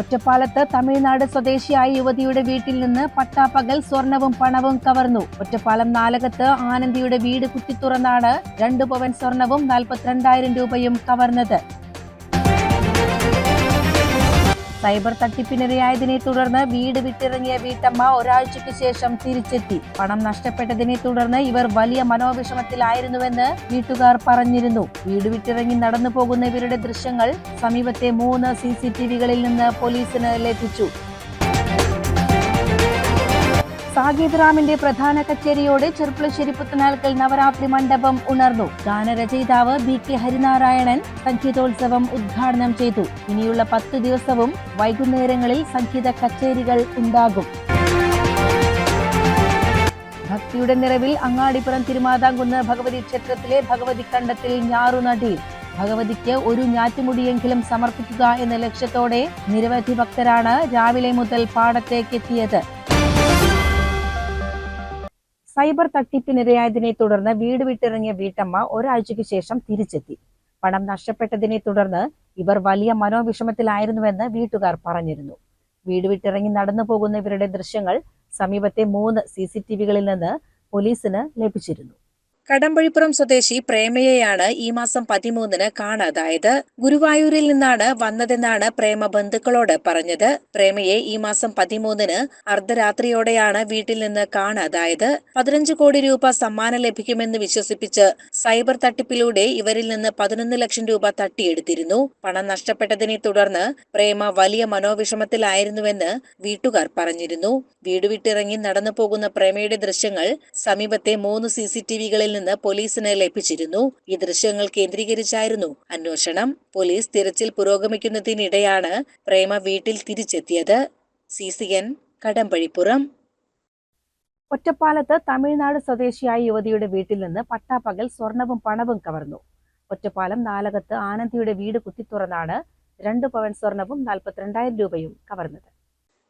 ഒറ്റപ്പാലത്ത് തമിഴ്നാട് സ്വദേശിയായ യുവതിയുടെ വീട്ടിൽ നിന്ന് പട്ടാപ്പകൽ സ്വർണവും പണവും കവർന്നു. ഒറ്റപ്പാലം നാലകത്ത് ആനന്ദിയുടെ വീട് കുത്തിത്തുറന്നാണ് രണ്ടു പവൻ സ്വർണവും നാൽപ്പത്തിരണ്ടായിരം രൂപയും കവർന്നത്. സൈബർ തട്ടിപ്പിനിരയായതിനെ തുടർന്ന് വീട് വിട്ടിറങ്ങിയ വീട്ടമ്മ ഒരാഴ്ചയ്ക്ക് ശേഷം തിരിച്ചെത്തി. പണം നഷ്ടപ്പെട്ടതിനെ തുടർന്ന് ഇവർ വലിയ മനോവിഷമത്തിലായിരുന്നുവെന്ന് വീട്ടുകാർ പറഞ്ഞിരുന്നു. വീട് വിട്ടിറങ്ങി നടന്നു പോകുന്ന ഇവരുടെ ദൃശ്യങ്ങൾ സമീപത്തെ മൂന്ന് സി സി ടി വികളിൽ നിന്ന് പോലീസിന് ലഭിച്ചു. സാഗീത് റാമിന്റെ പ്രധാന കച്ചേരിയോടെ ചെർപ്പുളശ്ശേരി പുത്തനാൽക്കൽ നവരാത്രി മണ്ഡപം ഉണർന്നു. ഗാനരചയിതാവ് ബി കെ ഹരിനാരായണൻ സംഗീതോത്സവം ഉദ്ഘാടനം ചെയ്തു. ഇനിയുള്ള പത്ത് ദിവസവും വൈകുന്നേരങ്ങളിൽ സംഗീത കച്ചേരികൾ ഉണ്ടാകും. ഭക്തിയുടെ നിറവിൽ അങ്ങാടിപ്പുറം തിരുമാതാംകുന്ന് ഭഗവതി ക്ഷേത്രത്തിലെ ഭഗവതി കണ്ടത്തിൽ ഞാറുനടി ഭഗവതിക്ക് ഒരു ഞാറ്റുമുടിയെങ്കിലും സമർപ്പിക്കുക എന്ന ലക്ഷ്യത്തോടെ നിരവധി ഭക്തരാണ് രാവിലെ മുതൽ പാടത്തേക്കെത്തിയത്. സൈബർ തട്ടിപ്പിനിരയായതിനെ തുടർന്ന് വീട് വിട്ടിറങ്ങിയ വീട്ടമ്മ ഒരാഴ്ചയ്ക്ക് ശേഷം തിരിച്ചെത്തി. പണം നഷ്ടപ്പെട്ടതിനെ തുടർന്ന് ഇവർ വലിയ മനോവിഷമത്തിലായിരുന്നുവെന്ന് വീട്ടുകാർ പറഞ്ഞിരുന്നു. വീട് വിട്ടിറങ്ങി നടന്നു പോകുന്ന ഇവരുടെ ദൃശ്യങ്ങൾ സമീപത്തെ മൂന്ന് സി സി ടി വികളിൽ നിന്ന് പോലീസിന് ലഭിച്ചിരുന്നു. കടമ്പഴിപ്പുറം സ്വദേശി പ്രേമയെയാണ് ഈ മാസം പതിമൂന്നിന് കാണാതായത് ഗുരുവായൂരിൽ നിന്നാണ് വന്നതെന്നാണ് പ്രേമ ബന്ധുക്കളോട് പറഞ്ഞത്. പ്രേമയെ ഈ മാസം പതിമൂന്നിന് അർദ്ധരാത്രിയോടെയാണ് വീട്ടിൽ നിന്ന് കാണാതായത് പതിനഞ്ച് കോടി രൂപ സമ്മാനം ലഭിക്കുമെന്ന് വിശ്വസിപ്പിച്ച് സൈബർ തട്ടിപ്പിലൂടെ ഇവരിൽ നിന്ന് പതിനൊന്ന് ലക്ഷം രൂപ തട്ടിയെടുത്തിരുന്നു. പണം നഷ്ടപ്പെട്ടതിനെ തുടർന്ന് പ്രേമ വലിയ മനോവിഷമത്തിലായിരുന്നുവെന്ന് വീട്ടുകാർ പറഞ്ഞിരുന്നു. വീട് വിട്ടിറങ്ങി നടന്നു പോകുന്ന പ്രേമയുടെ ദൃശ്യങ്ങൾ സമീപത്തെ മൂന്ന് സി സി ടി വികളിൽ നിന്ന് പോലീസിന് ലഭിച്ചിരുന്നു ഈ ദൃശ്യങ്ങൾ കേന്ദ്രീകരിച്ചായിരുന്നു അന്വേഷണം. പോലീസ് തിരച്ചിൽ പുരോഗമിക്കുന്നതിനിടെയാണ് പ്രേമ വീട്ടിൽ തിരിച്ചെത്തിയത്. C C N Kadambazhipuram. ഒറ്റപ്പാലത്ത് തമിഴ്നാട് സ്വദേശിയായ യുവതിയുടെ വീട്ടിൽ നിന്ന് പട്ടാപ്പകൽ സ്വർണവും പണവും കവർന്നു. ഒറ്റപ്പാലം നാലകത്ത് ആനന്ദിയുടെ വീട് കുത്തിത്തുറന്നാണ് രണ്ട് പവൻ സ്വർണവും നാൽപ്പത്തിരണ്ടായിരം രൂപയും കവർന്നത്.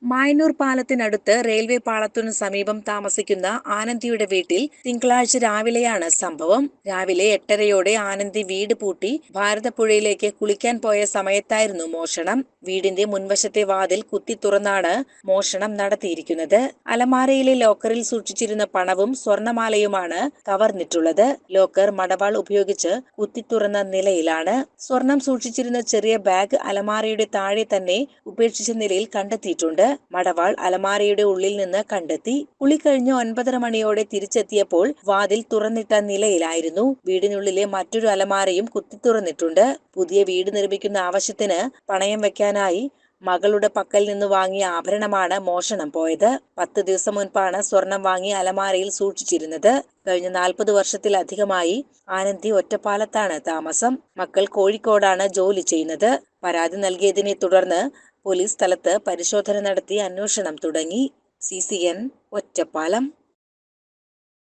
മായന്നൂർ പാലത്തിനടുത്ത് റെയിൽവേ പാളത്തിനു സമീപം താമസിക്കുന്ന ആനന്ദിയുടെ വീട്ടിൽ തിങ്കളാഴ്ച രാവിലെയാണ് സംഭവം. രാവിലെ എട്ടരയോടെ ആനന്ദി വീട് പൂട്ടി ഭാരതപ്പുഴയിലേക്ക് കുളിക്കാൻ പോയ സമയത്തായിരുന്നു മോഷണം. വീടിന്റെ മുൻവശത്തെ വാതിൽ കുത്തി തുറന്നാണ് മോഷണം നടത്തിയിരിക്കുന്നത്. അലമാരയിലെ ലോക്കറിൽ സൂക്ഷിച്ചിരുന്ന പണവും സ്വർണമാലയുമാണ് കവർന്നിട്ടുള്ളത്. ലോക്കർ മടവാൾ ഉപയോഗിച്ച് കുത്തി തുറന്ന നിലയിലാണ്. സ്വർണം സൂക്ഷിച്ചിരുന്ന ചെറിയ ബാഗ് അലമാരയുടെ താഴെ തന്നെ ഉപേക്ഷിച്ച നിലയിൽ കണ്ടെത്തിയിട്ടുണ്ട്. മടവാൾ അലമാരയുടെ ഉള്ളിൽ നിന്ന് കണ്ടെത്തി കുളി കഴിഞ്ഞ് ഒൻപതര മണിയോടെ തിരിച്ചെത്തിയപ്പോൾ വാതിൽ തുറന്നിട്ട നിലയിലായിരുന്നു. വീടിനുള്ളിലെ മറ്റൊരു അലമാരയും കുത്തി തുറന്നിട്ടുണ്ട്. പുതിയ വീട് നിർമ്മിക്കുന്ന ആവശ്യത്തിന് പണയം വെക്കാനായി മകളുടെ പക്കൽ നിന്ന് വാങ്ങിയ ആഭരണമാണ് മോഷണം പോയത്. പത്ത് ദിവസം മുൻപാണ് സ്വർണം വാങ്ങി അലമാരയിൽ സൂക്ഷിച്ചിരുന്നത്. കഴിഞ്ഞ നാൽപ്പത് വർഷത്തിലധികമായി ആനന്ദി ഒറ്റപ്പാലത്താണ് താമസം. മക്കൾ കോഴിക്കോടാണ് ജോലി ചെയ്യുന്നത്. പരാതി നൽകിയതിനെ തുടർന്ന് പോലീസ് സ്ഥലത്ത് പരിശോധന നടത്തി അന്വേഷണം തുടങ്ങി. C C N Ottapalam.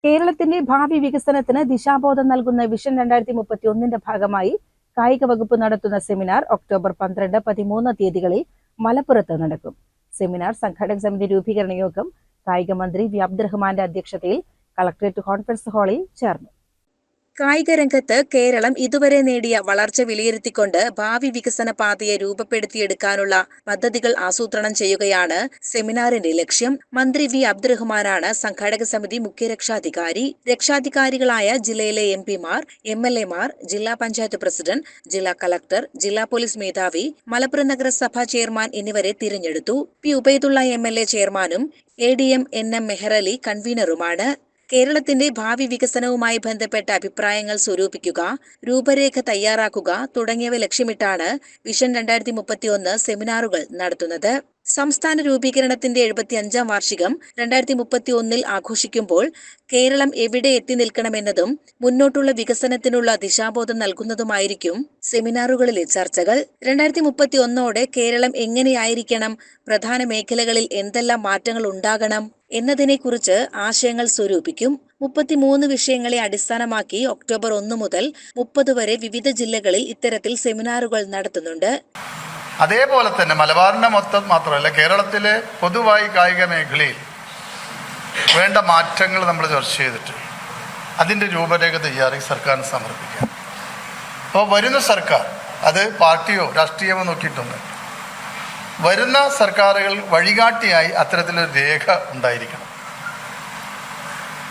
കേരളത്തിന്റെ ഭാവി വികസനത്തിന് ദിശാബോധം നൽകുന്ന വിഷൻ രണ്ടായിരത്തി മുപ്പത്തി ഒന്നിന്റെ ഭാഗമായി കായിക വകുപ്പ് നടത്തുന്ന സെമിനാർ ഒക്ടോബർ പന്ത്രണ്ട് പതിമൂന്ന് തീയതികളിൽ മലപ്പുറത്ത് നടക്കും. സെമിനാർ സംഘാടക സമിതി രൂപീകരണ യോഗം കായിക മന്ത്രി വി അബ്ദുറഹ്മാന്റെ അധ്യക്ഷതയിൽ കളക്ടറേറ്റ് കോൺഫറൻസ് ഹാളിൽ ചേർന്നു. കായിക രംഗത്ത് കേരളം ഇതുവരെ നേടിയ വളർച്ച വിലയിരുത്തിക്കൊണ്ട് ഭാവി വികസന പാതയെ രൂപപ്പെടുത്തിയെടുക്കാനുള്ള പദ്ധതികൾ ആസൂത്രണം ചെയ്യുകയാണ് സെമിനാറിന്റെ ലക്ഷ്യം. മന്ത്രി വി. അബ്ദുറഹ്മാനാണ് സംഘാടക സമിതി മുഖ്യ രക്ഷാധികാരി രക്ഷാധികാരികളായ ജില്ലയിലെ എം പിമാർ എം എൽ എമാർ ജില്ലാ പഞ്ചായത്ത് പ്രസിഡന്റ് ജില്ലാ കളക്ടർ ജില്ലാ പോലീസ് മേധാവി മലപ്പുറം നഗരസഭാ ചെയർമാൻ എന്നിവരെ തിരഞ്ഞെടുത്തു. P. Ubaidulla M L A ചെയർമാനും A D M N M Meharali കൺവീനറുമാണ്. കേരളത്തിന്റെ ഭാവി വികസനവുമായി ബന്ധപ്പെട്ട അഭിപ്രായങ്ങൾ സ്വരൂപിക്കുക രൂപരേഖ തയ്യാറാക്കുക തുടങ്ങിയവ ലക്ഷ്യമിട്ടാണ് വിഷൻ രണ്ടായിരത്തി മുപ്പത്തിയൊന്ന് സെമിനാറുകൾ നടത്തുന്നത്. സംസ്ഥാന രൂപീകരണത്തിന്റെ എഴുപത്തി അഞ്ചാം വാർഷികം രണ്ടായിരത്തി മുപ്പത്തി ഒന്നിൽ ആഘോഷിക്കുമ്പോൾ കേരളം എവിടെ എത്തി നിൽക്കണമെന്നതും മുന്നോട്ടുള്ള വികസനത്തിനുള്ള ദിശാബോധം നൽകുന്നതുമായിരിക്കും സെമിനാറുകളിലെ ചർച്ചകൾ. രണ്ടായിരത്തി മുപ്പത്തി ഒന്നോടെ കേരളം എങ്ങനെയായിരിക്കണം? പ്രധാന മേഖലകളിൽ എന്തെല്ലാം മാറ്റങ്ങൾ ഉണ്ടാകണം? എന്നതിനെക്കുറിച്ച് ആശയങ്ങൾ സ്വരൂപിക്കും. മുപ്പത്തിമൂന്ന് വിഷയങ്ങളെ അടിസ്ഥാനമാക്കി ഒക്ടോബർ ഒന്ന് മുതൽ മുപ്പത് വരെ വിവിധ ജില്ലകളിൽ ഇത്തരത്തിൽ സെമിനാറുകൾ നടത്തുന്നുണ്ട്. അതേപോലെ തന്നെ മലബാറിന്റെ മൊത്തം മാത്രമല്ല കേരളത്തിലെ പൊതുവായി കായിക മേഖലയിൽ വേണ്ട മാറ്റങ്ങൾ നമ്മൾ ചർച്ച ചെയ്തിട്ട് അതിന്റെ രൂപരേഖ തയ്യാറാക്കി സർക്കാരിന് സമർപ്പിക്കാം. അപ്പോൾ വരുന്ന സർക്കാർ അത് പാർട്ടിയോ രാഷ്ട്രീയമോ നോക്കിയിട്ടൊന്നും വരുന്ന സർക്കാരുകൾ വഴികാട്ടിയായി അത്തരത്തിലൊരു രേഖ ഉണ്ടായിരിക്കണം.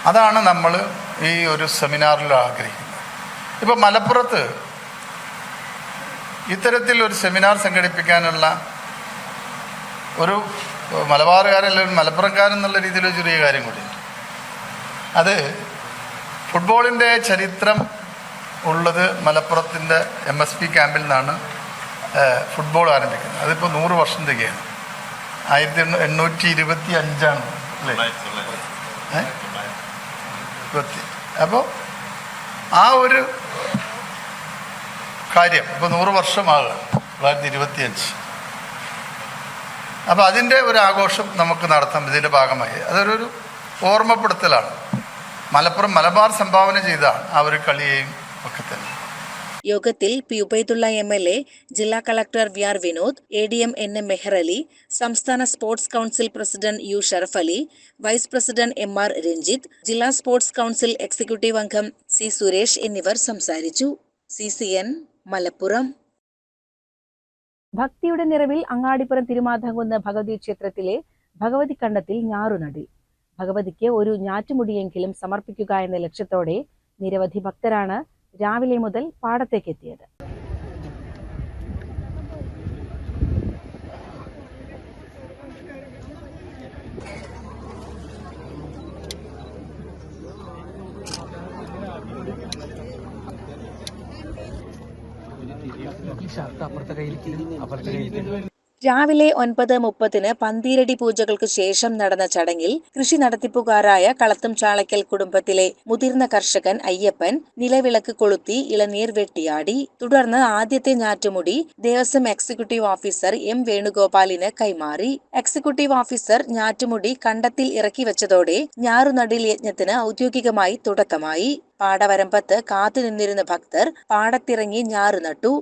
അതാണ് നമ്മൾ ഈ ഒരു സെമിനാറിൽ ആഗ്രഹിക്കുന്നത്. ഇപ്പോൾ മലപ്പുറത്ത് ഇത്തരത്തിൽ ഒരു സെമിനാർ സംഘടിപ്പിക്കാനുള്ള ഒരു മലബാറുകാരല്ല മലപ്പുറംകാരൻ എന്നുള്ള രീതിയിൽ ചെറിയ കാര്യം കൂടി. അത് ഫുട്ബോളിന്റെ ചരിത്രം ഉള്ളത് മലപ്പുറത്തിന്റെ എം എസ് പി ക്യാമ്പിൽ നിന്നാണ് ഫുട്ബോൾ ആരംഭിക്കുന്നത്. അതിപ്പോൾ നൂറ് വർഷം തികയാണ്. ആയിരത്തി എണ്ണൂ എണ്ണൂറ്റി ഇരുപത്തി അഞ്ചാണ് അല്ലേ? ഇരുപത്തി. അപ്പോൾ ആ ഒരു കാര്യം. ഇപ്പോൾ നൂറ് വർഷമാകുക തൊള്ളായിരത്തി ഇരുപത്തിയഞ്ച്. അപ്പം അപ്പോൾ അതിന്റെ ഒരു ആഘോഷം നമുക്ക് നടത്താം ഇതിന്റെ ഭാഗമായി. അതൊരു ഓർമ്മപ്പെടുത്തലാണ്. മലപ്പുറം മലബാർ സംഭാവന ചെയ്തതാണ് ആ ഒരു കളിയെയും ഒക്കെ തന്നെ. യോഗത്തിൽ P Ubaidulla M L A ജില്ലാ collector V R Vinod A D M N M Mehar Ali സംസ്ഥാന sports council president U Sharaf Ali vice president M R Ranjith ജില്ലാ സ്പോർട്സ് കൗൺസിൽ എക്സിക്യൂട്ടീവ് അംഗം സി സുരേഷ് എന്നിവർ സംസാരിച്ചു. C C N Malappuram. ഭക്തിയുടെ നിറവിൽ അങ്ങാടിപ്പുറം തിരുമാധംകുന്ന് ഭഗവതി ക്ഷേത്രത്തിലെ ഭഗവതി കണ്ടത്തിൽ ഞാറുനടി ഭഗവതിക്ക് ഒരു ഞാറ്റുമുടിയെങ്കിലും സമർപ്പിക്കുക എന്ന ലക്ഷ്യത്തോടെ നിരവധി ഭക്തരാണ് രാവിലെ മുതൽ പാടത്തേക്കെത്തിയത്. ഷർട്ട് അപ്പുറത്തെ കയ്യിൽ അപ്പുറത്തെ കയ്യിൽ രാവിലെ ഒൻപത് മുപ്പതിന് പന്തീരടി പൂജകൾക്ക് ശേഷം നടന്ന ചടങ്ങിൽ കൃഷി നടത്തിപ്പുകാരായ കളത്തും ചാളയ്ക്കൽ കുടുംബത്തിലെ മുതിർന്ന കർഷകൻ അയ്യപ്പൻ നിലവിളക്ക് കൊളുത്തി ഇളനീർ വെട്ടിയാടി. തുടർന്ന് ആദ്യത്തെ ഞാറ്റുമുടി ദേവസ്വം എക്സിക്യൂട്ടീവ് ഓഫീസർ എം വേണുഗോപാലിന് കൈമാറി. എക്സിക്യൂട്ടീവ് ഓഫീസർ ഞാറ്റുമുടി കണ്ടത്തിൽ ഇറക്കി വെച്ചതോടെ ഞാറുനടിൽ യജ്ഞത്തിന് ഔദ്യോഗികമായി തുടക്കമായി. പാടവരമ്പത്ത് കാത്തുനിന്നിരുന്ന ഭക്തർ പാടത്തിറങ്ങി ഞാറു നട്ടു.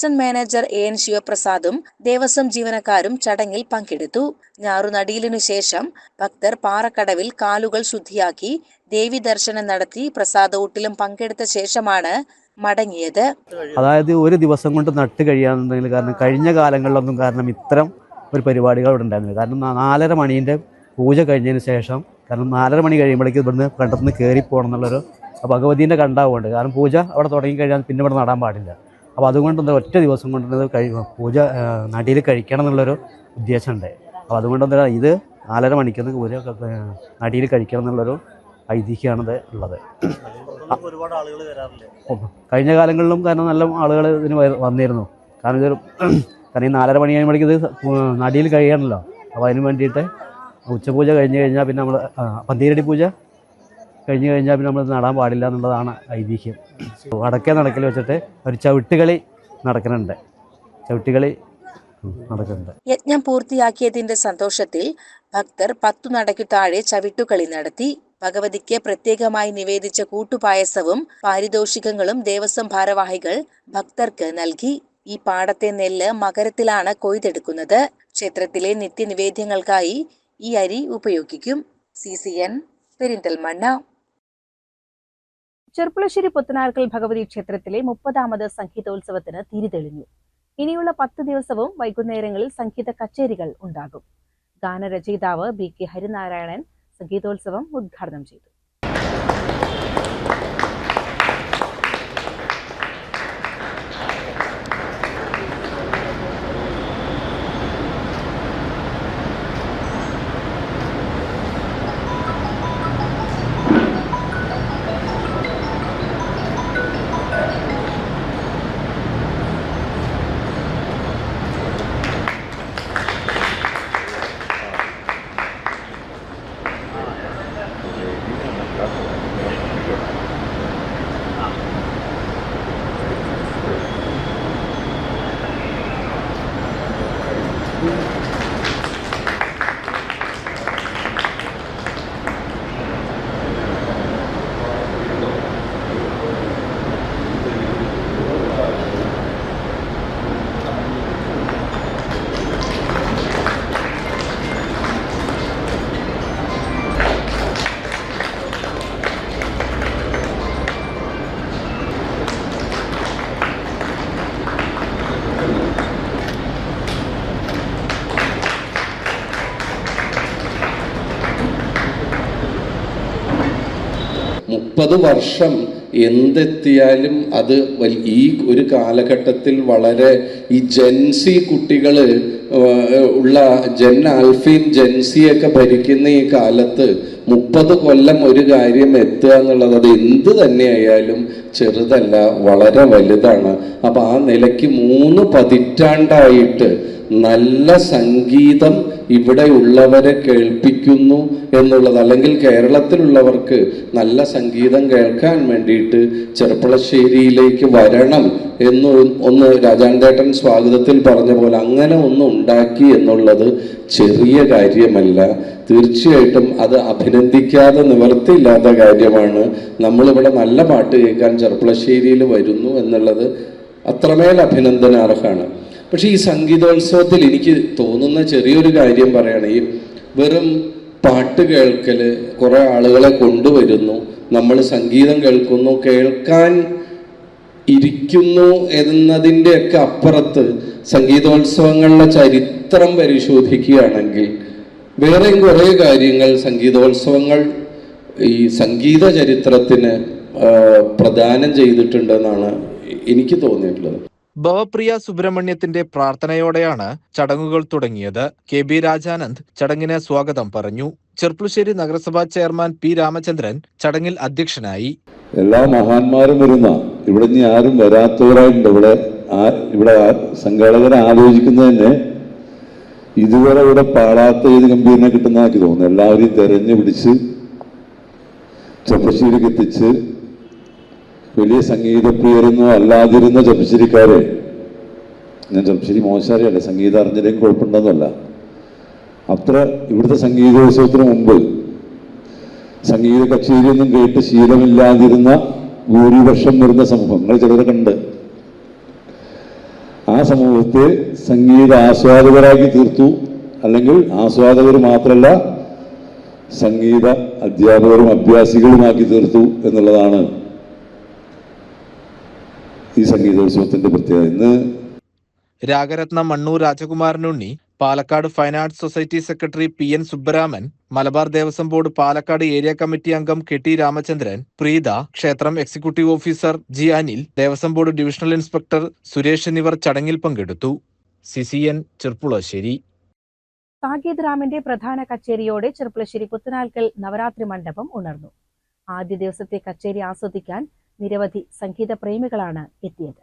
അസിസ്റ്റന്റ് മാനേജർ എ എൻ ശിവപ്രസാദും ദേവസ്വം ജീവനക്കാരും ചടങ്ങിൽ പങ്കെടുത്തു. ഞാറുനടിയിലിനു ശേഷം ഭക്തർ പാറക്കടവിൽ കാലുകൾ ശുദ്ധിയാക്കി ദേവി ദർശനം നടത്തി പ്രസാദൂട്ടിലും പങ്കെടുത്ത ശേഷമാണ് മടങ്ങിയത്. അതായത് ഒരു ദിവസം കൊണ്ട് നട്ട് കഴിയാന്നുണ്ടെങ്കിൽ കാരണം കഴിഞ്ഞ കാലങ്ങളിലൊന്നും കാരണം ഇത്തരം ഒരു പരിപാടികൾ ഇവിടെ ഉണ്ടായിരുന്നില്ല. കാരണം നാലര മണീന്റെ പൂജ കഴിഞ്ഞതിന് ശേഷം കാരണം നാലര മണി കഴിയുമ്പോഴേക്കും ഇവിടുന്ന് കണ്ടത്തുനിന്ന് കയറി പോകണം എന്നുള്ളൊരു ഭഗവതീന്റെ കണ്ടാവുണ്ട് കാരണം പൂജ അവിടെ തുടങ്ങി കഴിഞ്ഞാൽ പിന്നെ ഇവിടെ നടാൻ പാടില്ല. അപ്പോൾ അതുകൊണ്ട് എന്താ ഒറ്റ ദിവസം കൊണ്ട് ഇത് കഴി പൂജ നടിയിൽ കഴിക്കണം എന്നുള്ളൊരു ഉദ്ദേശമുണ്ട്. അപ്പോൾ അതുകൊണ്ട് എന്താ ഇത് നാലര മണിക്കൊന്ന് പൂജ നടിയിൽ കഴിക്കണം എന്നുള്ളൊരു ഐതിഹ്യമാണ് ഇത് ഉള്ളത് കഴിഞ്ഞ കാലങ്ങളിലും കാരണം നല്ല ആളുകൾ ഇതിന് വന്നിരുന്നു. കാരണം ഇതൊരു കാരണം ഈ നാലര മണി കഴിയുമ്പോഴേക്കും ഇത് നടിയിൽ കഴിയണമല്ലോ അപ്പോൾ അതിന് വേണ്ടിയിട്ട് ഉച്ചപൂജ കഴിഞ്ഞ് കഴിഞ്ഞാൽ പിന്നെ നമ്മൾ പന്തീരടി പൂജ കഴിഞ്ഞ് കഴിഞ്ഞാൽ പിന്നെ നമ്മൾ നടാൻ പാടില്ല എന്നുള്ളതാണ് ഐതിഹ്യം. വടക്കേ നടക്കൽ വെച്ചിട്ട് ഒരു ചവിട്ടുകളി നടക്കുന്നുണ്ട് ചവിട്ടുകളി നടക്കുന്നുണ്ട് യജ്ഞം പൂർത്തിയാക്കിയതിന്റെ സന്തോഷത്തിൽ ഭക്തർ പത്തു നടയ്ക്കു താഴെ ചവിട്ടുകളി നടത്തി ഭഗവതിക്ക് പ്രത്യേകമായി നിവേദിച്ച കൂട്ടുപായസവും പാരിതോഷികങ്ങളും ദേവസ്വം ഭാരവാഹികൾ ഭക്തർക്ക് നൽകി. ഈ പാടത്തെ നെല്ല് മകരത്തിലാണ് കൊയ്തെടുക്കുന്നത്. ക്ഷേത്രത്തിലെ നിത്യനിവേദ്യങ്ങൾക്കായി ഈ അരി ഉപയോഗിക്കും. C C N Perinthalmanna. Cherpulassery Puthanarkkal Bhagavathi ക്ഷേത്രത്തിലെ മുപ്പതാമത് സംഗീതോത്സവത്തിന് തിരിതെളിഞ്ഞു. ഇനിയുള്ള പത്ത് ദിവസവും വൈകുന്നേരങ്ങളിൽ സംഗീത കച്ചേരികൾ ഉണ്ടാകും. ഗാനരചയിതാവ് ബി കെ ഹരിനാരായണൻ സംഗീതോത്സവം ഉദ്ഘാടനം ചെയ്തു. മുപ്പത് വർഷം എന്തെത്തിയാലും അത് ഈ ഒരു കാലഘട്ടത്തിൽ വളരെ ഈ ജെൻസി കുട്ടികൾ ഉള്ള ജെൻ ആൽഫീൻ ജെൻസിയൊക്കെ ഭരിക്കുന്ന ഈ കാലത്ത് മുപ്പത് കൊല്ലം ഒരു കാര്യം എത്തുക എന്നുള്ളത് അത് എന്ത് തന്നെയായാലും ചെറുതല്ല വളരെ വലുതാണ്. അപ്പം ആ നിലയ്ക്ക് മൂന്ന് പതിറ്റാണ്ടായിട്ട് നല്ല സംഗീതം ഇവിടെ ഉള്ളവരെ കേൾപ്പിക്കുന്നു എന്നുള്ളത് അല്ലെങ്കിൽ കേരളത്തിലുള്ളവർക്ക് നല്ല സംഗീതം കേൾക്കാൻ വേണ്ടിയിട്ട് ചെറുപ്പളശ്ശേരിയിലേക്ക് വരണം എന്ന് ഒന്ന് രാജാന്തേട്ടൻ സ്വാഗതത്തിൽ പറഞ്ഞ പോലെ അങ്ങനെ ഒന്ന് ഉണ്ടാക്കി എന്നുള്ളത് ചെറിയ കാര്യമല്ല. തീർച്ചയായിട്ടും അത് അഭിനന്ദിക്കാതെ നിവർത്തിയില്ലാത്ത കാര്യമാണ്. നമ്മളിവിടെ നല്ല പാട്ട് കേൾക്കാൻ ചെറുപ്പളശ്ശേരിയിൽ വരുന്നു എന്നുള്ളത് അത്രമേൽ അഭിനന്ദനാർഹമാണ്. പക്ഷേ ഈ സംഗീതോത്സവത്തിൽ എനിക്ക് തോന്നുന്ന ചെറിയൊരു കാര്യം പറയുകയാണെങ്കിൽ ഈ വെറും പാട്ട് കേൾക്കൽ കുറേ ആളുകളെ കൊണ്ടുവരുന്നു. നമ്മൾ സംഗീതം കേൾക്കുന്നു കേൾക്കാൻ ഇരിക്കുന്നു എന്നതിന്റെയൊക്കെ അപ്പുറത്ത് സംഗീതോത്സവങ്ങളുടെ ചരിത്രം പരിശോധിക്കുകയാണെങ്കിൽ വേറെയും കുറേ കാര്യങ്ങൾ സംഗീതോത്സവങ്ങൾ ഈ സംഗീത ചരിത്രത്തിന് പ്രദാനം ചെയ്തിട്ടുണ്ടെന്നാണ് എനിക്ക് തോന്നിയിട്ടുള്ളത്. ഭവപ്രിയ സുബ്രഹ്മണ്യത്തിന്റെ പ്രാർത്ഥനയോടെയാണ് ചടങ്ങുകൾ തുടങ്ങിയത്. കെ ബി രാജാനന്ദ് ചടങ്ങിന് സ്വാഗതം പറഞ്ഞു. ചെർപ്പുളശ്ശേരി നഗരസഭാ ചെയർമാൻ പി രാമചന്ദ്രൻ ചടങ്ങിൽ അധ്യക്ഷനായി. എല്ലാ മഹാന്മാരും വരുന്ന ഇവിടെ ഇനി ആരും വരാത്തവരായിട്ടുണ്ട് ഇവിടെ ആ ഇവിടെ ആ സംഘാടകർ ആലോചിക്കുന്നത് തന്നെ ഇതുവരെ ഇവിടെ പാടാത്ത ഏത് ഗംഭീരനെ കിട്ടുന്നതാക്കി തോന്നുന്നു. എല്ലാവരെയും തെരഞ്ഞു പിടിച്ച് ചെപ്പശ്ശേരിക്ക് എത്തിച്ച് വലിയ സംഗീതപ്രിയരൊന്നും അല്ലാതിരുന്ന ചെപ്പശ്ശേരിക്കാരെ. ഞാൻ ചെപ്പശ്ശേരി മോശാരിയല്ല സംഗീതം അറിഞ്ഞില്ലെങ്കിൽ കുഴപ്പമുണ്ടെന്നല്ല. അത്ര ഇവിടുത്തെ സംഗീതോത്സവത്തിന് മുമ്പ് സംഗീത കച്ചേരിയൊന്നും കേട്ട് ശീലമില്ലാതിരുന്ന ഭൂരിപക്ഷം വരുന്ന സമൂഹങ്ങൾ ചിലരൊക്കെ ഉണ്ട്. സമൂഹത്തെ സംഗീത ആസ്വാദകരാക്കി തീർത്തു. അല്ലെങ്കിൽ ആസ്വാദകർ മാത്രമല്ല സംഗീത അധ്യാപകരും അഭ്യാസികളുമാക്കി തീർത്തു എന്നുള്ളതാണ് ഈ സംഗീതോത്സവത്തിന്റെ പ്രത്യേകത. ഇന്ന് Ragaratnam Mannur Rajakumaranunni Palakkad fine arts society secretary P N Subbaraman Malabar Devaswom board Palakkad area committee അംഗം കെ ടി രാമചന്ദ്രൻ പ്രീത ക്ഷേത്രം executive officer G Anil Devaswom board divisional inspector Suresh എന്നിവർ ചടങ്ങിൽ പങ്കെടുത്തു. C C N Cherpulassery. Saketh റാമിന്റെ പ്രധാന കച്ചേരിയോടെ ചെർപ്പുളശ്ശേരി പുത്തനാൽക്കൽ നവരാത്രി മണ്ഡപം ഉണർന്നു. ആദ്യ ദിവസത്തെ കച്ചേരി ആസ്വദിക്കാൻ നിരവധി സംഗീത പ്രേമികളാണ് എത്തിയത്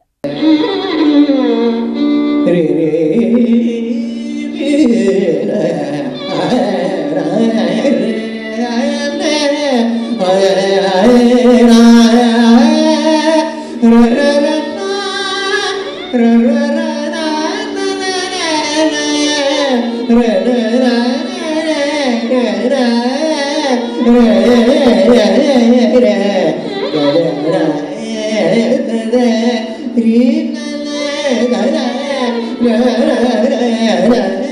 Yeah. yeah, yeah.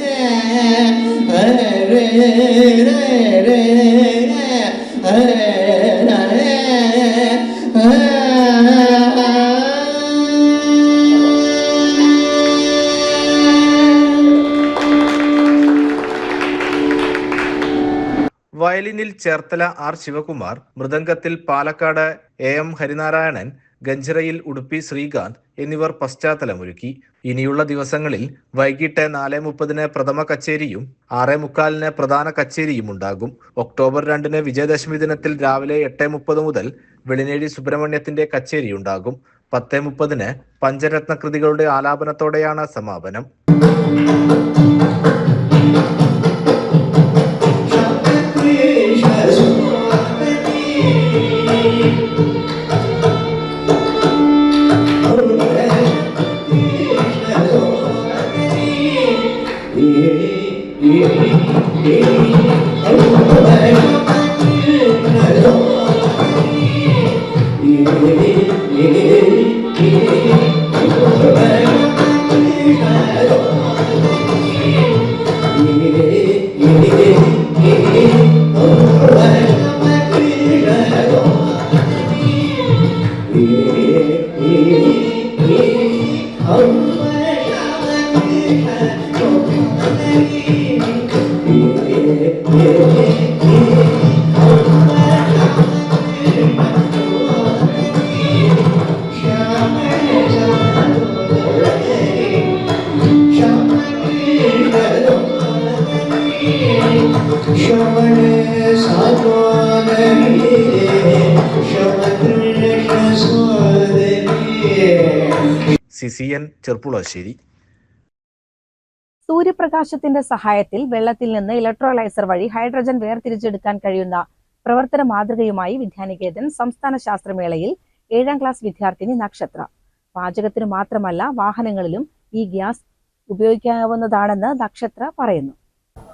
വയലിനിൽ ചേർത്തല ആർ ശിവകുമാർ മൃദംഗത്തിൽ പാലക്കാട് എ എം ഹരിനാരായണൻ ഗഞ്ചിറയിൽ ഉടുപ്പി ശ്രീകാന്ത് എന്നിവർ പശ്ചാത്തലമൊരുക്കി. ഇനിയുള്ള ദിവസങ്ങളിൽ വൈകിട്ട് നാല് മുപ്പതിന് പ്രഥമ കച്ചേരിയും ആറ് മുക്കാലിന് പ്രധാന കച്ചേരിയും ഉണ്ടാകും. ഒക്ടോബർ രണ്ടിന് വിജയദശമി ദിനത്തിൽ രാവിലെ എട്ട് മുപ്പത് മുതൽ വെളിനേഴി സുബ്രഹ്മണ്യത്തിന്റെ കച്ചേരി ഉണ്ടാകും. പത്ത് മുപ്പതിന് പഞ്ചരത്ന കൃതികളുടെ ആലാപനത്തോടെയാണ് സമാപനം. C C N Cherpulassery. സൂര്യപ്രകാശത്തിന്റെ സഹായത്തിൽ വെള്ളത്തിൽ നിന്ന് ഇലക്ട്രോലൈസർ വഴി ഹൈഡ്രജൻ വേർതിരിച്ചെടുക്കാൻ കഴിയുന്ന പ്രവർത്തന മാതൃകയുമായി വിദ്യാനികേതൻ സംസ്ഥാന ശാസ്ത്രമേളയിൽ ഏഴാം ക്ലാസ് വിദ്യാർത്ഥിനി നക്ഷത്ര. പാചകത്തിന് മാത്രമല്ല വാഹനങ്ങളിലും ഈ ഗ്യാസ് ഉപയോഗിക്കാവുന്നതാണെന്ന് നക്ഷത്ര പറയുന്നു.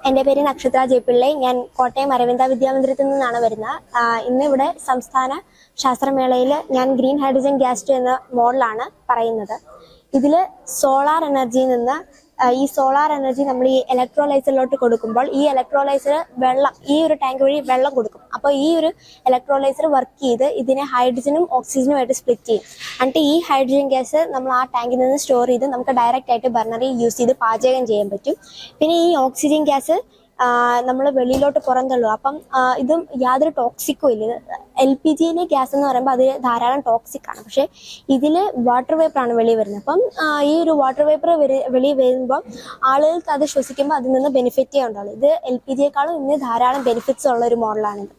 എന്റെ പേര് നക്ഷത്ര ജയപിള്ളെ. ഞാൻ കോട്ടയം അരവിന്ദ വിദ്യാമന്ദിരത്തിൽ നിന്നാണ് വരുന്നത്. ഇന്ന് ഇവിടെ സംസ്ഥാന ശാസ്ത്രമേളയിൽ ഞാൻ ഗ്രീൻ ഹൈഡ്രജൻ ഗ്യാസ് എന്ന മോഡലാണ് പറയുന്നത്. ഇതിൽ സോളാർ എനർജിയിൽ നിന്ന് ഈ സോളാർ എനർജി നമ്മൾ ഈ ഇലക്ട്രോലൈസറിലോട്ട് കൊടുക്കുമ്പോൾ ഈ ഇലക്ട്രോലൈസർ വെള്ളം ഈ ഒരു ടാങ്ക് വഴി വെള്ളം കൊടുക്കും. അപ്പോൾ ഈ ഒരു ഇലക്ട്രോലൈസർ വർക്ക് ചെയ്ത് ഇതിനെ ഹൈഡ്രജനും ഓക്സിജനും ആയിട്ട് സ്പ്ലിറ്റ് ചെയ്യും. എന്നിട്ട് ഈ ഹൈഡ്രജൻ ഗ്യാസ് നമ്മൾ ആ ടാങ്കിൽ നിന്ന് സ്റ്റോർ ചെയ്ത് നമുക്ക് ഡയറക്റ്റ് ആയിട്ട് ബർണറിൽ യൂസ് ചെയ്ത് പാചകം ചെയ്യാൻ പറ്റും. പിന്നെ ഈ ഓക്സിജൻ ഗ്യാസ് നമ്മൾ വെളിയിലോട്ട് പുറന്തള്ളും അപ്പം ഇതും യാതൊരു ടോക്സിക്കും ഇല്ല. എൽ പി ജിയിലെ ഗ്യാസ് എന്ന് പറയുമ്പോൾ അത് ധാരാളം ടോക്സിക് ആണ്. പക്ഷേ ഇതിൽ വാട്ടർ വേപ്പറാണ് വെളിയിൽ വരുന്നത്. അപ്പം ഈ ഒരു വാട്ടർ വേപ്പർ വെളിയിൽ വരുമ്പോൾ ആളുകൾക്ക് അത് ശ്വസിക്കുമ്പോൾ അതിൽ നിന്ന് ബെനിഫിറ്റേ ഉണ്ടാവുള്ളൂ ഇത് എൽ പി ജിയെക്കാളും ഇന്ന് ധാരാളം ബെനിഫിറ്റ്സ് ഉള്ള ഒരു മോഡലാണിത്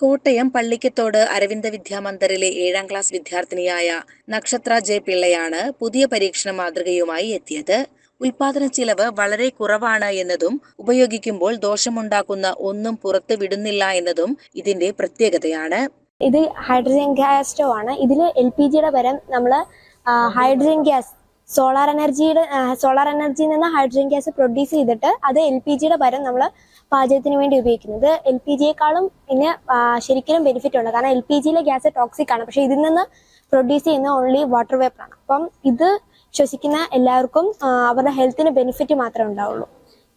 കോട്ടയം പള്ളിക്കത്തോട് അരവിന്ദ വിദ്യാമന്ദിറിലെ ഏഴാം ക്ലാസ് വിദ്യാർത്ഥിനിയായ നക്ഷത്ര ജെ പിള്ളയാണ് പുതിയ പരീക്ഷണ മാതൃകയുമായി എത്തിയത്. ഉൽപാദന ചിലവ് വളരെ കുറവാണ് എന്നതും ഉപയോഗിക്കുമ്പോൾ ദോഷമുണ്ടാക്കുന്ന ഒന്നും പുറത്തു വിടുന്നില്ല എന്നതും ഇതിന്റെ പ്രത്യേകതയാണ്. ഇത് ഹൈഡ്രജൻ ഗ്യാസ് സ്റ്റവ് ആണ്. ഇതിൽ എൽ പി ജിയുടെ പരം നമ്മൾ ഹൈഡ്രജൻ ഗ്യാസ് സോളാർ എനർജിയുടെ സോളാർ എനർജിയിൽ നിന്ന് ഹൈഡ്രജൻ ഗ്യാസ് പ്രൊഡ്യൂസ് ചെയ്തിട്ട് അത് എൽ പി ജിയുടെ പരം നമ്മൾ പാചകത്തിന് വേണ്ടി ഉപയോഗിക്കുന്നത്. എൽ പി ജിയെക്കാളും പിന്നെ ശരിക്കും ബെനിഫിറ്റ് ഉണ്ട്. കാരണം എൽ പി ജിയിലെ ഗ്യാസ് ടോക്സിക് ആണ്. പക്ഷേ ഇതിൽ നിന്ന് പ്രൊഡ്യൂസ് ചെയ്യുന്ന ഓൺലി വാട്ടർ വേപ്പറാണ് അപ്പം ഇത് ശ്വസിക്കുന്ന എല്ലാവർക്കും അവരുടെ ഹെൽത്തിന് ബെനിഫിറ്റ് മാത്രമേ ഉണ്ടാവുള്ളൂ.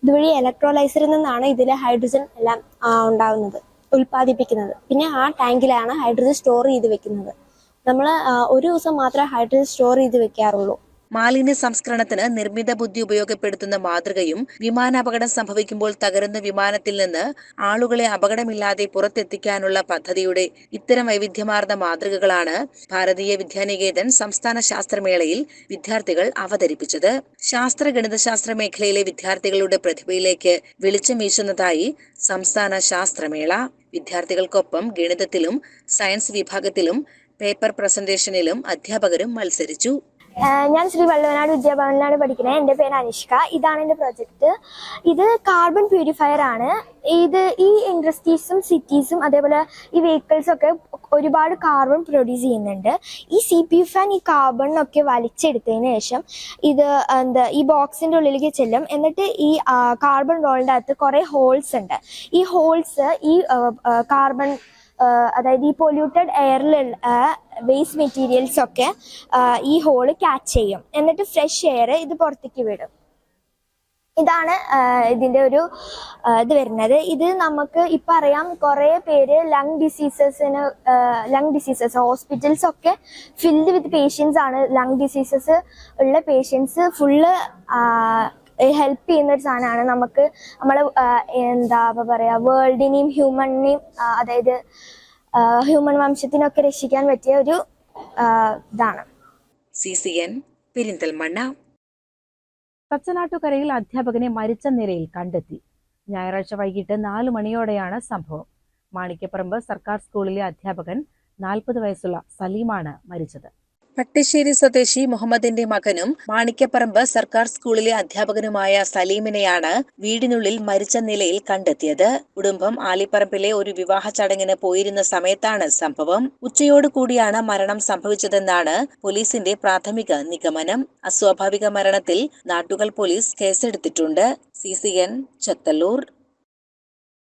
ഇതുവഴി ഇലക്ട്രോലൈസറിൽ നിന്നാണ് ഇതിലെ ഹൈഡ്രജൻ എല്ലാം ഉണ്ടാവുന്നത് ഉൽപ്പാദിപ്പിക്കുന്നത്. പിന്നെ ആ ടാങ്കിലാണ് ഹൈഡ്രജൻ സ്റ്റോർ ചെയ്ത് വെക്കുന്നത്. നമ്മൾ ഒരു ദിവസം മാത്രമേ ഹൈഡ്രജൻ സ്റ്റോർ ചെയ്ത് വെക്കാറുള്ളൂ. മാലിന്യ സംസ്കരണത്തിന് നിർമ്മിത ബുദ്ധി ഉപയോഗപ്പെടുത്തുന്ന മാതൃകയും വിമാനാപകടം സംഭവിക്കുമ്പോൾ തകരുന്ന വിമാനത്തിൽ നിന്ന് ആളുകളെ അപകടമില്ലാതെ പുറത്തെത്തിക്കാനുള്ള പദ്ധതിയുടെ ഇത്തരം വൈവിധ്യമാർന്ന മാതൃകകളാണ് ഭാരതീയ വിദ്യാനികേതൻ സംസ്ഥാന ശാസ്ത്രമേളയിൽ വിദ്യാർത്ഥികൾ അവതരിപ്പിച്ചത്. ശാസ്ത്ര ഗണിതശാസ്ത്ര മേഖലയിലെ വിദ്യാർത്ഥികളുടെ പ്രതിഭയിലേക്ക് വെളിച്ചം വീശുന്നതായി സംസ്ഥാന ശാസ്ത്രമേള. വിദ്യാർത്ഥികൾക്കൊപ്പം ഗണിതത്തിലും സയൻസ് വിഭാഗത്തിലും പേപ്പർ പ്രസന്റേഷനിലും അധ്യാപകരും മത്സരിച്ചു. ഞാൻ ശ്രീ വള്ളുവനാട് വിദ്യാഭവനിലാണ് പഠിക്കുന്നത്. എന്റെ പേര് അനുഷ്ക. ഇതാണ് എന്റെ പ്രൊജക്റ്റ് ഇത് കാർബൺ പ്യൂരിഫയർ ആണ്. ഇത് ഈ ഇൻഡസ്ട്രീസും സിറ്റീസും അതേപോലെ ഈ വെഹിക്കിൾസും ഒക്കെ ഒരുപാട് കാർബൺ പ്രൊഡ്യൂസ് ചെയ്യുന്നുണ്ട്. ഈ സി പി ഫാൻ ഈ കാർബണിനൊക്കെ വലിച്ചെടുത്തതിന് ശേഷം ഇത് എന്താ ഈ ബോക്സിന്റെ ഉള്ളിലേക്ക് ചെല്ലും. എന്നിട്ട് ഈ കാർബൺ റോളിന്റെ അകത്ത് കുറേ ഹോൾസ് ഉണ്ട്. ഈ ഹോൾസ് ഈ കാർബൺ അതായത് ഈ പൊല്യൂട്ടഡ് എയറിലുള്ള വേസ്റ്റ് മെറ്റീരിയൽസ് ഒക്കെ ഈ ഹോൾ ക്യാച്ച് ചെയ്യും. എന്നിട്ട് ഫ്രഷ് എയർ ഇത് പുറത്തേക്ക് വിടും. ഇതാണ് ഇതിന്റെ ഒരു ഇത് വരുന്നത്. ഇത് നമുക്ക് ഇപ്പം അറിയാം കുറേ പേര് ലങ് ഡിസീസസിന് ലങ് ഡിസീസസ് ഹോസ്പിറ്റൽസ് ഒക്കെ ഫിൽഡ് വിത്ത് പേഷ്യൻസ് ആണ് ലങ് ഡിസീസസ് ഉള്ള പേഷ്യൻസ് ഫുള്ള് ഹെൽപ്പ് ചെയ്യുന്ന ഒരു സാധനമാണ്. നമുക്ക് നമ്മൾ എന്താ പറയുക വേൾഡിനെയും ഹ്യൂമണിനെയും അതായത് ഹ്യൂമൻ വംശത്തിനൊക്കെ രക്ഷിക്കാൻ പറ്റിയ ഒരു ഇതാണ്. C C N Perinthalmanna. തച്ചനാട്ടുകരയിൽ അധ്യാപകനെ മരിച്ച നിലയിൽ കണ്ടെത്തി. ഞായറാഴ്ച വൈകിട്ട് നാലു മണിയോടെയാണ് സംഭവം. മാണിക്കപ്പറമ്പ് സർക്കാർ സ്കൂളിലെ അധ്യാപകൻ നാൽപ്പത് വയസ്സുള്ള സലീമാണ് മരിച്ചത്. പട്ടിശ്ശേരി സ്വദേശി മുഹമ്മദിന്റെ മകനും മാണിക്കപ്പറമ്പ് സർക്കാർ സ്കൂളിലെ അധ്യാപകനുമായ സലീമിനെയാണ് വീടിനുള്ളിൽ മരിച്ച നിലയിൽ കണ്ടെത്തിയത്. കുടുംബം ആലിപ്പറമ്പിലെ ഒരു വിവാഹ ചടങ്ങിന് പോയിരുന്ന സമയത്താണ് സംഭവം. ഉച്ചയോടുകൂടിയാണ് മരണം സംഭവിച്ചതെന്നാണ് പോലീസിന്റെ പ്രാഥമിക നിഗമനം. അസ്വാഭാവിക മരണത്തിൽ നാട്ടുകൽ പോലീസ് കേസെടുത്തിട്ടുണ്ട്. C C N Chethallur.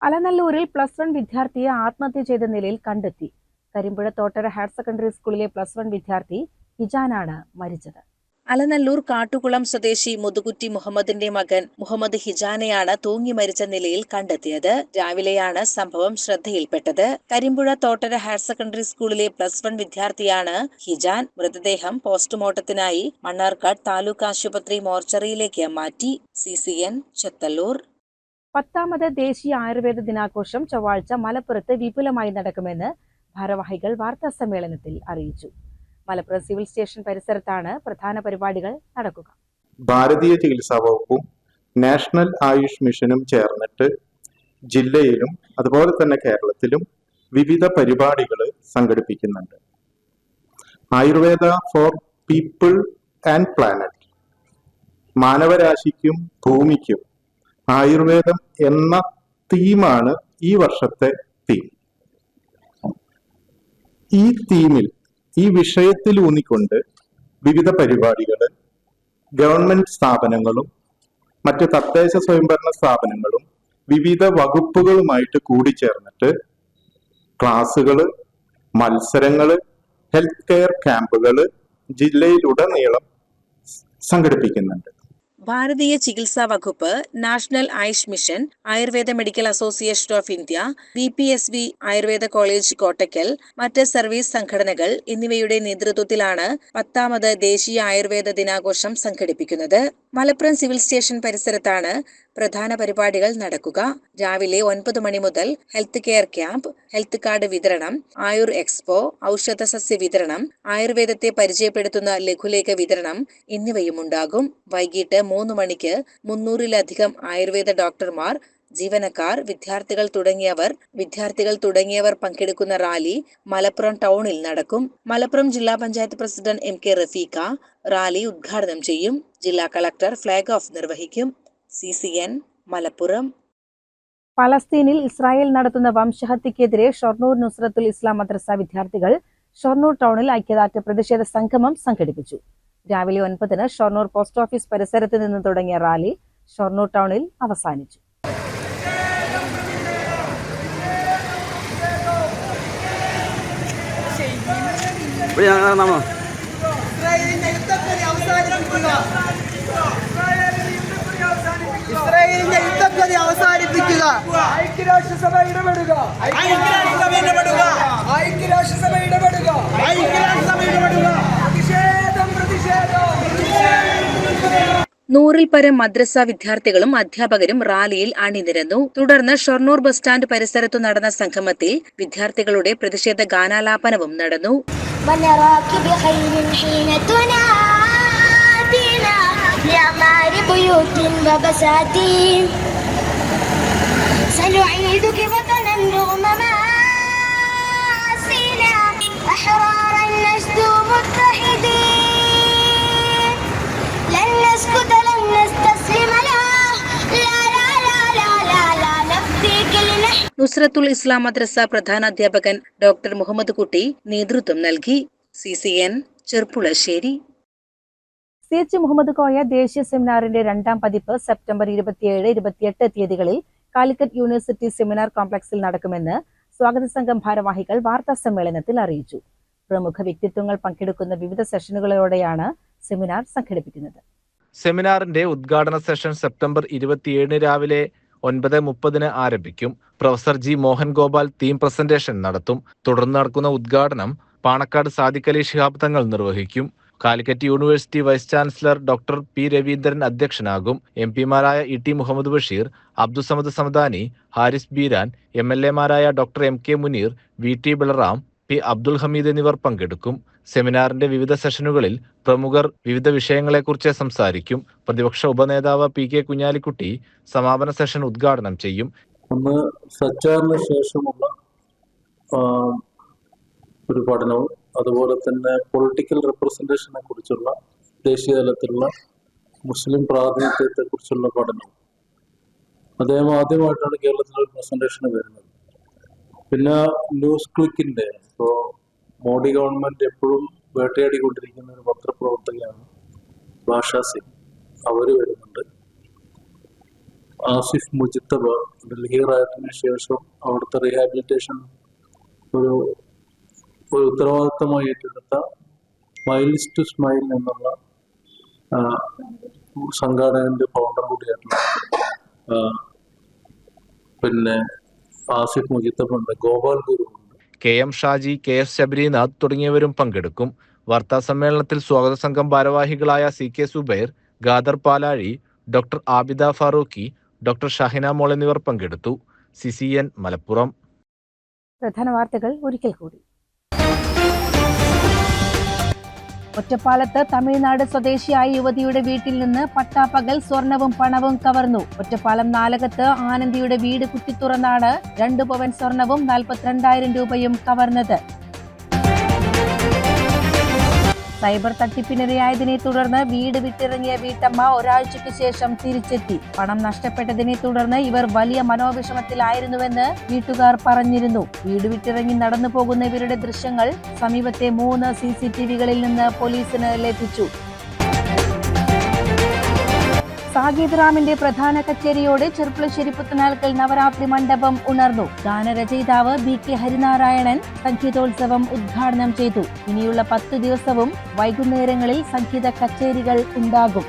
അലനല്ലൂരിൽ plus one വിദ്യാർത്ഥിയെ ആത്മഹത്യ ചെയ്ത നിലയിൽ കണ്ടെത്തി. കരിമ്പുഴ തോട്ടര ഹയർ സെക്കൻഡറി സ്കൂളിലെ പ്ലസ് വൺ വിദ്യാർത്ഥി ഹിജാനാണ് മരിച്ചത്. അലനല്ലൂർ കാട്ടുകുളം സ്വദേശി മുതുകുറ്റി മുഹമ്മദിന്റെ മകൻ മുഹമ്മദ് ഹിജാനെയാണ് തൂങ്ങി മരിച്ച നിലയിൽ കണ്ടെത്തിയത്. രാവിലെയാണ് സംഭവം ശ്രദ്ധയിൽപ്പെട്ടത്. കരിമ്പുഴ തോട്ടര ഹയർ സെക്കൻഡറി സ്കൂളിലെ പ്ലസ് വൺ വിദ്യാർത്ഥിയാണ് ഹിജാൻ. മൃതദേഹം പോസ്റ്റ്മോർട്ടത്തിനായി മണ്ണാർക്കാട് താലൂക്ക് ആശുപത്രി മോർച്ചറിയിലേക്ക് മാറ്റി. C C N Chethallur. പത്താമത് ദേശീയ ആയുർവേദ ദിനാഘോഷം ചൊവ്വാഴ്ച മലപ്പുറത്ത് വിപുലമായി നടക്കുമെന്ന് ഭാരവാഹികൾ വാർത്താ സമ്മേളനത്തിൽ അറിയിച്ചു. മലപ്പുറം സിവിൽ സ്റ്റേഷൻ പരിസരത്താണ് പ്രധാന പരിപാടികൾ നടക്കുക. ഭാരതീയ ചികിത്സാ വകുപ്പും നാഷണൽ ആയുഷ് മിഷനും ചേർന്നിട്ട് ജില്ലയിലും അതുപോലെ തന്നെ കേരളത്തിലും വിവിധ പരിപാടികൾ സംഘടിപ്പിക്കുന്നുണ്ട്. Ayurveda for people and planet. മാനവരാശിക്കും ഭൂമിക്കും ആയുർവേദം എന്ന തീമാണ് ഈ വർഷത്തെ തീം. ഈ തീമിൽ ഈ വിഷയത്തിൽ ഊന്നിക്കൊണ്ട് വിവിധ പരിപാടികൾ ഗവൺമെന്റ് സ്ഥാപനങ്ങളും മറ്റ് തദ്ദേശ സ്വയംഭരണ സ്ഥാപനങ്ങളും വിവിധ വകുപ്പുകളുമായിട്ട് കൂടിച്ചേർന്നിട്ട് ക്ലാസുകൾ മത്സരങ്ങൾ ഹെൽത്ത് കെയർ ക്യാമ്പുകൾ ജില്ലയിലുടനീളം സംഘടിപ്പിക്കുന്നുണ്ട്. ഭാരതീയ ചികിത്സാ വകുപ്പ് national Ayush mission Ayurveda medical association of India B P S V Ayurveda college Kottakkal മറ്റ് സർവീസ് സംഘടനകൾ എന്നിവയുടെ നേതൃത്വത്തിലാണ് പത്താമത് ദേശീയ ആയുർവേദ ദിനാഘോഷം സംഘടിപ്പിക്കുന്നത്. മലപ്പുറം സിവിൽ സ്റ്റേഷൻ പരിസരത്താണ് പ്രധാന പരിപാടികൾ നടക്കുക. രാവിലെ ഒൻപത് മണി മുതൽ health care camp health card വിതരണം ആയുർ എക്സ്പോ ഔഷധ സസ്യ വിതരണം ആയുർവേദത്തെ പരിചയപ്പെടുത്തുന്ന ലഘുലേഖ വിതരണം എന്നിവയും ഉണ്ടാകും. വൈകിട്ട് മൂന്ന് മണിക്ക് മുന്നൂറിലധികം ആയുർവേദ ഡോക്ടർമാർ ജീവനക്കാർ വിദ്യാർത്ഥികൾ തുടങ്ങിയവർ വിദ്യാർത്ഥികൾ തുടങ്ങിയവർ പങ്കെടുക്കുന്ന റാലി മലപ്പുറം ടൗണിൽ നടക്കും. മലപ്പുറം ജില്ലാ panchayat president M K Rafeeqa rally ഉദ്ഘാടനം ചെയ്യും. ജില്ലാ കളക്ടർ ഫ്ളാഗ് ഓഫ് നിർവഹിക്കും. C C N Malappuram. പലസ്തീനിൽ Israel നടത്തുന്ന വംശഹത്യക്കെതിരെ ഷൊർണൂർ നുസ്രത്തുൽ ഇസ്ലാം മദ്രസ വിദ്യാർത്ഥികൾ ഷൊർണൂർ ടൗണിൽ ഐക്യദാർഢ്യ പ്രതിഷേധ സംഗമം സംഘടിപ്പിച്ചു. രാവിലെ ഒൻപതിന് ഷൊർണൂർ പോസ്റ്റ് ഓഫീസ് പരിസരത്ത് നിന്ന് തുടങ്ങിയ റാലി ഷൊർണൂർ ടൗണിൽ അവസാനിച്ചു. ഇസ്രായേലിന്റെ യുദ്ധഗതി അവസാനിപ്പിക്കുക. ഐക്യരാഷ്ട്രസഭ ഇടപെടുക ഐക്യരാഷ്ട്രസഭ ഇടപെടുക ഐക്യരാഷ്ട്രസഭ ഇടപെടുക ഐക്യരാഷ്ട്രസഭ ഇടപെടുക പ്രതിഷേധം പ്രതിഷേധം. നൂറിൽ പരം മദ്രസ വിദ്യാർത്ഥികളും അധ്യാപകരും റാലിയിൽ അണിനിരന്നു. തുടർന്ന് ഷൊർണൂർ ബസ് സ്റ്റാൻഡ് പരിസരത്തു നടന്ന സംഗമത്തിൽ വിദ്യാർത്ഥികളുടെ പ്രതിഷേധ ഗാനാലാപനവും നടന്നു. لأعمار بيوت وبساتين سنعيدك وطنا رغم مآسينا أحرارا نشدو متحدين لن نسكت لن نستسلم لا لا لا لا لا لا لا نفديك لنحن നുസ്രത്തുൽ ഇസ്ലാം മദ്രസ പ്രധാനാധ്യാപകൻ ഡോക്ടർ മുഹമ്മദ് കുട്ടി നേതൃത്വം നൽകി C C N Cherpulassery C H Muhammad Koya ദേശീയ സെമിനാറിന്റെ രണ്ടാം പതിപ്പ് സെപ്റ്റംബർ ഇരുപത്തിയേഴ് ഇരുപത്തിയെട്ട് തീയതികളിൽ കാലിക്കറ്റ് യൂണിവേഴ്സിറ്റി സെമിനാർ കോംപ്ലക്സിൽ നടക്കുമെന്ന് സ്വാഗത സംഘം ഭാരവാഹികൾ വാർത്താ സമ്മേളനത്തിൽ അറിയിച്ചു. പ്രമുഖ വ്യക്തിത്വങ്ങൾ പങ്കെടുക്കുന്ന വിവിധ സെഷനുകളോടെയാണ് സെമിനാർ സംഘടിപ്പിക്കുന്നത്. സെമിനാറിന്റെ ഉദ്ഘാടന സെഷൻ സെപ്റ്റംബർ ഇരുപത്തിയേഴിന് രാവിലെ ഒൻപത് മുപ്പതിന് ആരംഭിക്കും. Professor G Mohan Gopal theme presentation നടത്തും. തുടർന്ന് നടക്കുന്ന ഉദ്ഘാടനം പാണക്കാട് സാദിഖ് അലി ശിഹാബ് തങ്ങൾ നിർവഹിക്കും. Calicut university vice chancellor doctor P Raveendran അധ്യക്ഷനാകും. M പിമാരായ E T Muhammad Basheer Abdussamad Samadani Haris Beeran M L എമാരായ doctor M K Muneer V T Balram P Abdul Hameed എന്നിവർ പങ്കെടുക്കും. സെമിനാറിന്റെ വിവിധ സെഷനുകളിൽ പ്രമുഖർ വിവിധ വിഷയങ്ങളെക്കുറിച്ച് സംസാരിക്കും. പ്രതിപക്ഷ ഉപനേതാവ് പി കെ കുഞ്ഞാലിക്കുട്ടി സമാപന സെഷൻ ഉദ്ഘാടനം ചെയ്യും. ശേഷമുള്ള ഒരു പഠനവും അതുപോലെ തന്നെ പൊളിറ്റിക്കൽ റെപ്രസെന്റേഷനെ കുറിച്ചുള്ള ദേശീയ തലത്തിലുള്ള മുസ്ലിം പ്രാതിനിധ്യത്തെ കുറിച്ചുള്ള പഠനം. അദ്ദേഹം ആദ്യമായിട്ടാണ് കേരളത്തിൽ ഒരു പ്രസന്റേഷന് വരുന്നത്. പിന്നെ ന്യൂസ് ക്ലിക്കിന്റെ ഇപ്പോൾ മോഡി ഗവൺമെന്റ് എപ്പോഴും വേട്ടയാടിക്കൊണ്ടിരിക്കുന്ന ഒരു പത്രപ്രവർത്തകയാണ് ഭാഷാ സിംഗ്. അവർ വരുന്നുണ്ട്. ആസിഫ് മുജിത്തബ ഡൽഹി റായത്തിനു ശേഷം അവിടുത്തെ റീഹാബിലിറ്റേഷൻ ഒരു ഒരു ഉത്തരവാദിത്തമായി ഏറ്റെടുത്ത മൈൽസ് ടു സ്മൈൽ എന്നുള്ള സംഘാടകന്റെ ഫൗണ്ടർ കൂടിയായിട്ടുള്ള പിന്നെ Asif മുജിത്തപ്പുണ്ട് Gopal Guru K M Shaji K S Sabarinath തുടങ്ങിയവരും പങ്കെടുക്കും. വാർത്താ സമ്മേളനത്തിൽ സ്വാഗത സംഘം ഭാരവാഹികളായ C K Zubair Gadar Palazhi doctor Abida Farooqui doctor Shahina Mol എന്നിവർ പങ്കെടുത്തു. C C N Malappuram. പ്രധാന വാർത്തകൾ ഒരിക്കൽ കൂടി. ഒറ്റപ്പാലത്ത് തമിഴ്നാട് സ്വദേശിയായ യുവതിയുടെ വീട്ടിൽ നിന്ന് പട്ടാപ്പകൽ സ്വർണവും പണവും കവർന്നു. ഒറ്റപ്പാലം നാലകത്ത് ആനന്ദിയുടെ വീട് കുത്തിത്തുറന്നാണ് രണ്ടു പവൻ സ്വർണവും നാൽപ്പത്തിരണ്ടായിരം രൂപയും കവർന്നത്. സൈബർ തട്ടിപ്പിനിരയായതിനെ തുടർന്ന് വീട് വിട്ടിറങ്ങിയ വീട്ടമ്മ ഒരാഴ്ചയ്ക്ക് ശേഷം തിരിച്ചെത്തി. പണം നഷ്ടപ്പെട്ടതിനെ തുടർന്ന് ഇവർ വലിയ മനോവിഷമത്തിലായിരുന്നുവെന്ന് വീട്ടുകാർ പറഞ്ഞിരുന്നു. വീട് വിട്ടിറങ്ങി നടന്നു പോകുന്ന ഇവരുടെ ദൃശ്യങ്ങൾ സമീപത്തെ മൂന്ന് സി സി ടി വികളിൽ നിന്ന് പോലീസിന് ലഭിച്ചു. സാഗീത് റാമിന്റെ പ്രധാന കച്ചേരിയോട് ചെർപ്പുളശ്ശേരി പുത്തനാൽക്കൽ നവരാത്രി മണ്ഡപം ഉണർന്നു. ഗാനരചയിതാവ് ബി കെ ഹരിനാരായണൻ സംഗീതോത്സവം ഉദ്ഘാടനം ചെയ്തു. ഇനിയുള്ള പത്ത് ദിവസവും വൈകുന്നേരങ്ങളിൽ സംഗീത കച്ചേരികൾ ഉണ്ടാകും.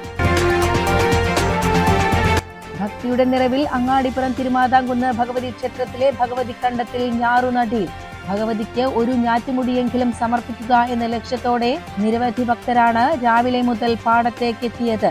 ഭക്തിയുടെ നിറവിൽ അങ്ങാടിപ്പുറം തിരുമാതാംകുന്ന് ഭഗവതി ക്ഷേത്രത്തിലെ ഭഗവതി കണ്ടത്തിൽ ഞാറുനടി ഭഗവതിക്ക് ഒരു ഞാറ്റുമുടിയെങ്കിലും സമർപ്പിക്കുക എന്ന ലക്ഷ്യത്തോടെ നിരവധി ഭക്തരാണ് രാവിലെ മുതൽ പാടത്തേക്ക് എത്തിയത്